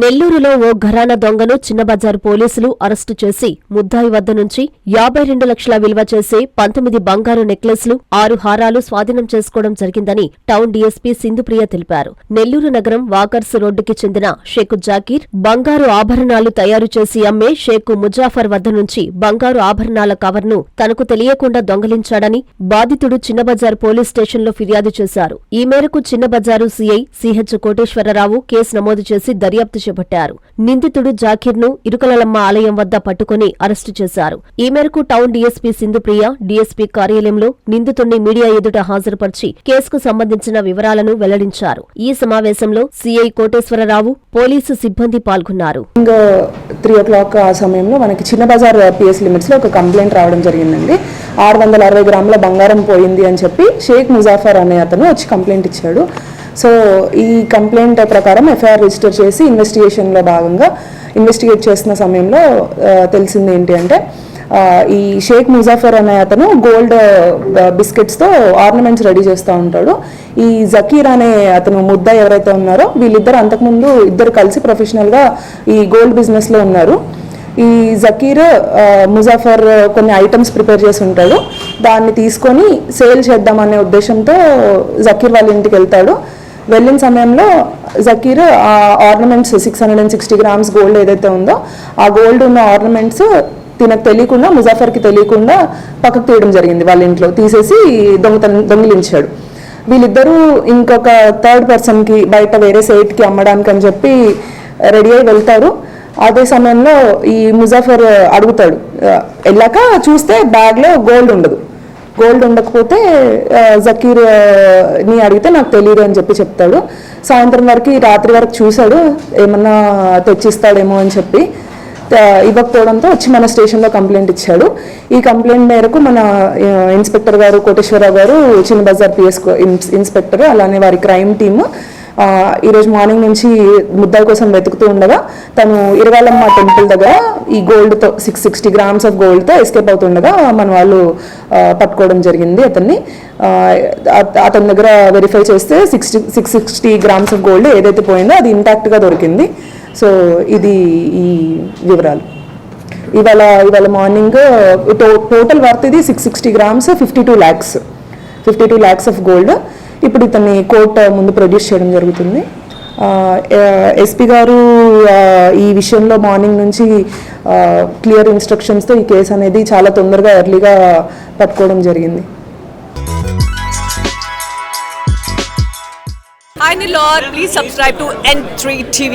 నెల్లూరులో ఓ ఘరానా దొంగను చిన్నబజారు పోలీసులు అరెస్టు చేసి ముద్దాయి వద్ద నుంచి యాభై రెండు లక్షల విలువ చేసే పంతొమ్మిది బంగారు నెక్లెస్లు ఆరు హారాలు స్వాధీనం చేసుకోవడం జరిగిందని టౌన్ డీఎస్పీ సింధుప్రియ తెలిపారు. నెల్లూరు నగరం వాకర్స్ రోడ్డుకి చెందిన షేక్ జాకీర్ బంగారు ఆభరణాలు తయారు చేసి అమ్మే షేక్ ముజాఫర్ వద్ద నుంచి బంగారు ఆభరణాల కవర్ను తనకు తెలియకుండా దొంగలించాడని బాధితుడు చిన్నబజారు పోలీస్ స్టేషన్లో ఫిర్యాదు చేశారు. ఈ మేరకు Chinnabazar CI CH Koteswararao case నమోదు చేసి దర్యాప్తు చేపట్టారు నిందితుడు జాకీర్ను ఇరుకలలమ్మ ఆలయం వద్ద పట్టుకుని అరెస్టు చేశారు. ఈ మేరకు టౌన్ డీఎస్పీ సింధుప్రియ డీఎస్పీ కార్యాలయంలో నిందితుడిని మీడియా ఎదుట హాజరుపరిచి కేసుకు సంబంధించిన వివరాలను వెల్లడించారు. ఈ సమావేశంలో సీఐ కోటేశ్వరరావు పోలీసు సిబ్బంది పాల్గొన్నారు. త్రీ ఓ క్లాక్ ఆ సమయంలో మనకి చిన్న బజార్ పిఎస్ uh, లిమిట్స్లో ఒక కంప్లైంట్ రావడం జరిగిందండి. ఆరు వందల అరవై గ్రాముల బంగారం పోయింది అని చెప్పి షేక్ ముజాఫర్ అనే అతను వచ్చి కంప్లైంట్ ఇచ్చాడు. సో ఈ కంప్లైంట్ ప్రకారం ఎఫ్ఐఆర్ రిజిస్టర్ చేసి ఇన్వెస్టిగేషన్లో భాగంగా ఇన్వెస్టిగేట్ చేస్తున్న సమయంలో తెలిసింది ఏంటి అంటే ఈ షేక్ ముజాఫర్ అనే అతను గోల్డ్ బిస్కెట్స్తో ఆర్నమెంట్స్ రెడీ చేస్తూ ఉంటాడు. ఈ జకీర్ అనే అతను ముద్ద ఎవరైతే ఉన్నారో వీళ్ళిద్దరు అంతకుముందు ఇద్దరు కలిసి ప్రొఫెషనల్గా ఈ గోల్డ్ బిజినెస్లో ఉన్నారు. ఈ జకీర్ ముజాఫర్ కొన్ని ఐటమ్స్ ప్రిపేర్ చేసి ఉంటాడు. దాన్ని తీసుకొని సేల్ చేద్దామనే ఉద్దేశంతో జకీర్ వాళ్ళ ఇంటికి వెళ్తాడు. వెళ్ళిన సమయంలో జకీర్ ఆ ornaments six hundred and sixty grams gold ఏదైతే ఉందో ఆ గోల్డ్ ఉన్న ఆర్నమెంట్స్ తినకు తెలియకుండా ముజాఫర్కి తెలియకుండా పక్కకు తీయడం జరిగింది వాళ్ళ ఇంట్లో. తీసేసి దొంగతనం దొంగిలించాడు. వీళ్ళిద్దరూ ఇంకొక థర్డ్ పర్సన్కి బయట వేరే సైట్కి అమ్మడానికి అని చెప్పి రెడీ అయి వెళ్తారు. అదే సమయంలో ఈ ముజాఫర్ అడుగుతాడు వెళ్ళాక చూస్తే బ్యాగ్లో గోల్డ్ ఉండదు. గోల్డ్ ఉండకపోతే జకీర్ని అడిగితే నాకు తెలియదు అని చెప్పి చెప్తాడు. సాయంత్రం వరకు రాత్రి వరకు చూశాడు ఏమన్నా తెచ్చిస్తాడేమో అని చెప్పి ఇవ్వకపోవడంతో వచ్చి మన స్టేషన్లో కంప్లైంట్ ఇచ్చాడు. ఈ కంప్లైంట్ మేరకు మన ఇన్స్పెక్టర్ గారు కోటేశ్వరరావు గారు చిన్న బజార్ పిఎస్ ఇన్స్పెక్టర్ అలానే వారి క్రైమ్ టీమ్ ఈరోజు మార్నింగ్ నుంచి ముద్దాయి కోసం వెతుకుతూ ఉండగా తను ఇరవాలమ్మ టెంపుల్ దగ్గర ఈ గోల్డ్తో సిక్స్ సిక్స్టీ గ్రామ్స్ ఆఫ్ గోల్డ్తో ఎస్కేప్ అవుతుండగా మన వాళ్ళు పట్టుకోవడం జరిగింది అతన్ని. అతని దగ్గర వెరిఫై చేస్తే sixty six sixty grams of gold ఏదైతే పోయిందో అది ఇంటాక్ట్గా దొరికింది. సో ఇది ఈ వివరాలు. ఇవాళ ఇవాళ మార్నింగ్ టోటల్ వర్త్ ఇది six sixty grams fifty two lakhs fifty two lakhs of gold ఇప్పుడు ఇతన్ని కోర్ట్ ముందు ప్రొడ్యూస్ చేయడం జరుగుతుంది ఎస్పీ గారు ఈ విషయంలో మార్నింగ్ నుంచి క్లియర్ ఇన్స్ట్రక్షన్స్తో ఈ కేసు అనేది చాలా తొందరగా ఎర్లీగా పట్టుకోవడం జరిగింది Hi Nilor, please subscribe to N3 TV.